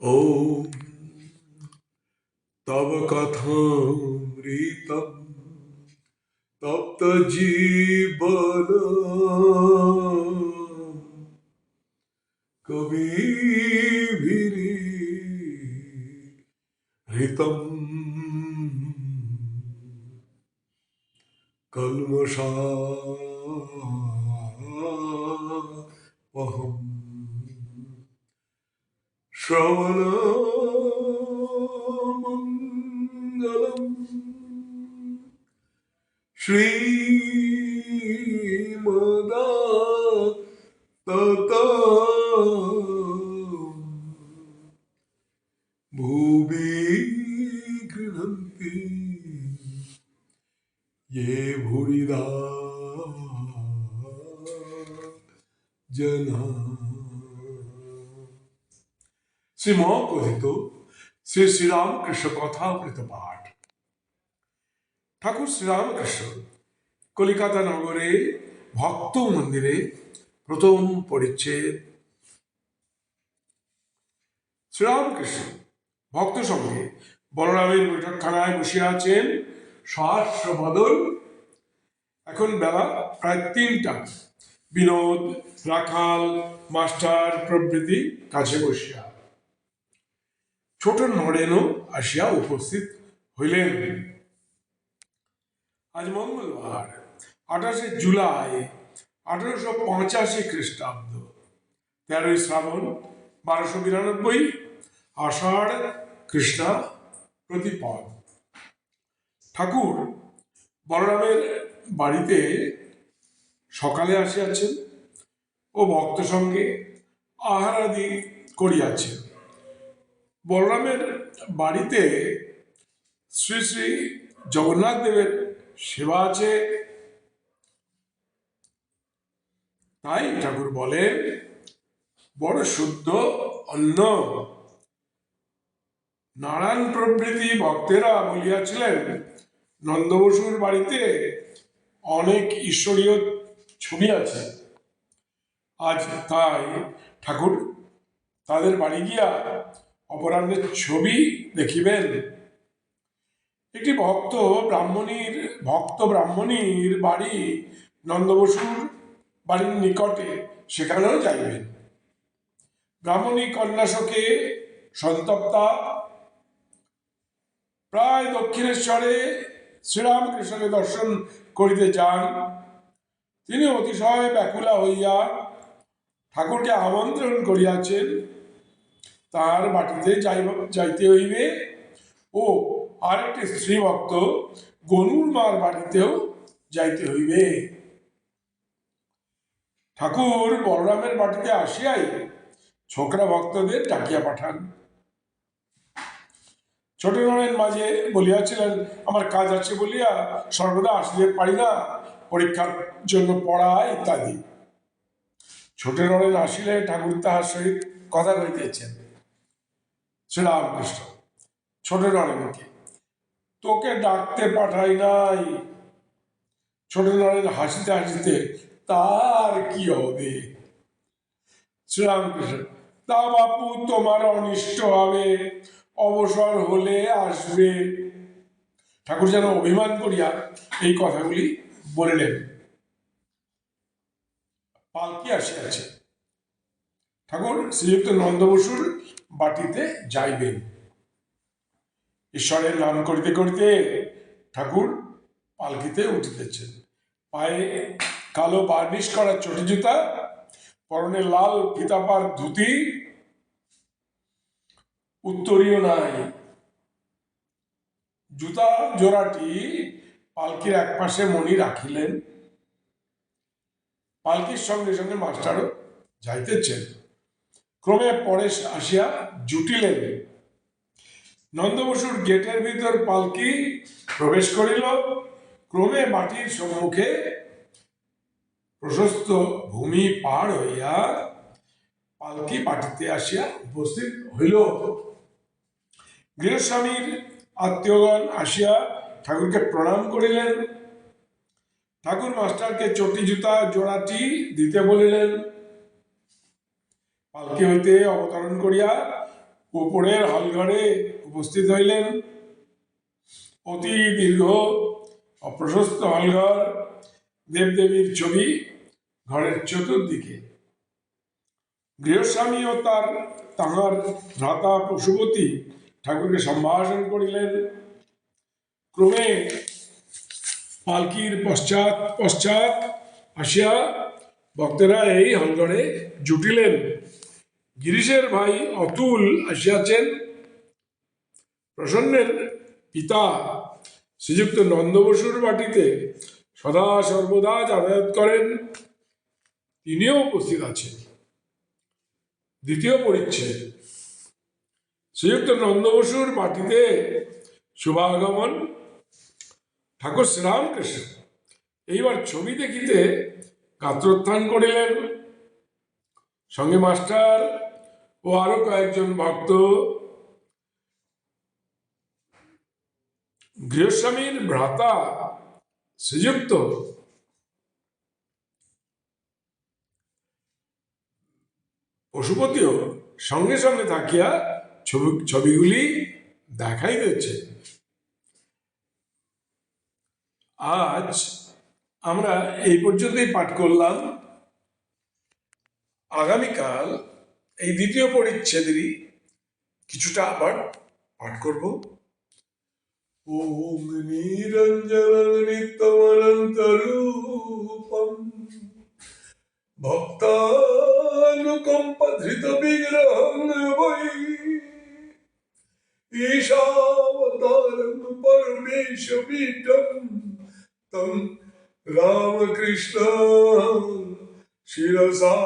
ॐ तव कथामृतं तप्तजीवन। कविभिरि हृतम् कल्मषा अहम् श्रवणमङ्गलम् श्रीमदा तत भूमि गृह्णन्ति ये भूरिदा जना শ্রীম কথিত শ্রী শ্রীরামকৃষ্ণ কথামৃত পাঠ। ঠাকুর শ্রীরামকৃষ্ণ কলিকাতা নগরে ভক্ত মন্দিরে প্রথম পরিচ্ছেদ। শ্রীরামকৃষ্ণ ভক্ত সঙ্গে বলরামের বৈঠকখানায় বসে আছেন সহস্র বদল। এখন বেলা প্রায় তিনটা। বিনোদ, রাখাল, মাস্টার প্রভৃতি কাছে বসিয়া। ছোট নরেনও আসিয়া উপস্থিত হইলেন। আজ মঙ্গলবার, আঠাশে জুলাই, আঠারোশো পঁচাশি খ্রিস্টাব্দ। তেরোই শ্রাবণ, বারোশো বিরানব্বই, আষাঢ় কৃষ্ণা প্রতিপদ। ঠাকুর বলরামের বাড়িতে সকালে আসিয়াছেন ও ভক্ত সঙ্গে আহারাদি করিয়াছেন। বলরামের বাড়িতে শ্রী শ্রী জগন্নাথ দেবের সেবা আছে। তাই ঠাকুর বলেন, বড় শুদ্ধ অন্ন। নারায়ণ প্রভৃতি ভক্তেরা বলিয়াছিলেন নন্দবসুর বাড়িতে অনেক ঈশ্বরীয় ছবি আছে। আজ তাই ঠাকুর তাদের বাড়ি গিয়া অপরাহ্নের ছবি দেখিবেন। একটি ভক্ত ব্রাহ্মণীর ভক্ত ব্রাহ্মণীর বাড়ি নন্দবসুর বাড়ির নিকটে, সেখানেও যাইবেন। ব্রাহ্মণী কন্যাশকে সন্তপ্তা। প্রায় দক্ষিণেশ্বরে শ্রীরামকৃষ্ণকে দর্শন করিতে যান। তিনি অতিশয় ব্যাকুলা হইয়া ঠাকুরকে আমন্ত্রণ করিয়াছেন। তার বাটিতে যাইতে হইবে। ও আরেকটি স্ত্রী ভক্ত গনুর মার বাড়িতেও যাইতে হইবে। ঠাকুর বলরামের বাটিতে আসিয়াই ছোকরা ভক্তদের ডাকিয়া পাঠান। ছোট নরেন মাঝে বলিয়াছিলেন, আমার কাজ আছে বলিয়া সর্বদা আসিতে পারি না, পরীক্ষার জন্য পড়া ইত্যাদি। ছোট নরেন আসিলে ঠাকুর তাহার সহিত কথা কইতেছেন শ্রীরামকৃষ্ণ, ছোট নরেনকে। তোকে ডাকতে পাঠাই নাই। ছোট নরেন হাসিতে হাসিতে, তার কি হবে? শ্রীরামকৃষ্ণ, তা বাপু, তোমার অনিষ্ট হবে, অবসর হলে আসবে। ঠাকুর যেন অভিমান করিয়া এই কথাগুলি বলিলেন। পালকি আসিয়াছে। ঠাকুর, শ্রীযুক্ত নন্দ বসুর বাটিতে যাইবেন। ঈশ্বরের নাম করিতে করিতে ঠাকুর পালকিতে উঠিতেছেন। পায়ে কালো বার্নিশ করা চটি জুতা, পরনে লাল ফিতাপার ধুতি, উত্তরীয় নাই। জুতা জোড়াটি পালকির এক পাশে মণি রাখিলেন। পালকির সঙ্গে সঙ্গে মাস্টারও যাইতেছেন। ক্রমে পরে আসিয়া জুটিলেন। নন্দবসুর গেটের ভিতর পালকি প্রবেশ করিল। ক্রমে মাটির সম্মুখে প্রশস্ত ভূমি পার হইয়া পালকি মাটিতে আসিয়া উপস্থিত হইল। গৃহস্বামীর আত্মীয়গণ আসিয়া ঠাকুরকে প্রণাম করিলেন। ঠাকুর মাস্টারকে চটি জুতা, জোড়াটি দিতে বলিলেন। পালকি হইতে অবতরণ করিয়া উপরের হলঘরে উপস্থিত হইলেন। অতি দীর্ঘ, অপ্রশস্ত হলঘর, দেবদেবীর ছবি ঘরের চতুর্দিকে। গৃহস্বামী ও তার তাহার ভ্রাতা পশুপতি ঠাকুরকে সম্ভাষণ করিলেন। ক্রমে পালকির পশ্চাৎ পশ্চাৎ আসিয়া ভক্তেরা এই হলঘরে জুটিলেন। গিরিশের ভাই অতুল আসিয়াছেন। প্রসন্নের পিতা শ্রীযুক্ত নন্দবসুর বাটিতে সদা সর্বদা যাতায়াত করেন। তিনিও উপস্থিত আছেন। দ্বিতীয় পরিচ্ছেদ। শ্রীযুক্ত নন্দবসুর বাটিতে শুভাগমন। ঠাকুর শ্রীরামকৃষ্ণ এইবার ছবি দেখিতে গাত্রোত্থান করিলেন। সঙ্গে মাস্টার ও আরও কয়েকজন ভক্ত। গৃহস্বামীর ভ্রাতা শ্রীযুক্ত। পশুপতিও সঙ্গে সঙ্গে থাকিয়া ছবি, ছবিগুলি দেখাইতেছে। আজ আমরা এই পর্যন্তই পাঠ করলাম। আগামীকাল এই দ্বিতীয় পরিচ্ছেদেরই কিছুটা আবার পাঠ করব। ওম নিরঞ্জন নিত্যমনন্তরূপম। ভক্তানুকম্পধৃত বিগ্রহং বৈ পরমেশ পীঠম তম রামকৃষ্ণ শিরসা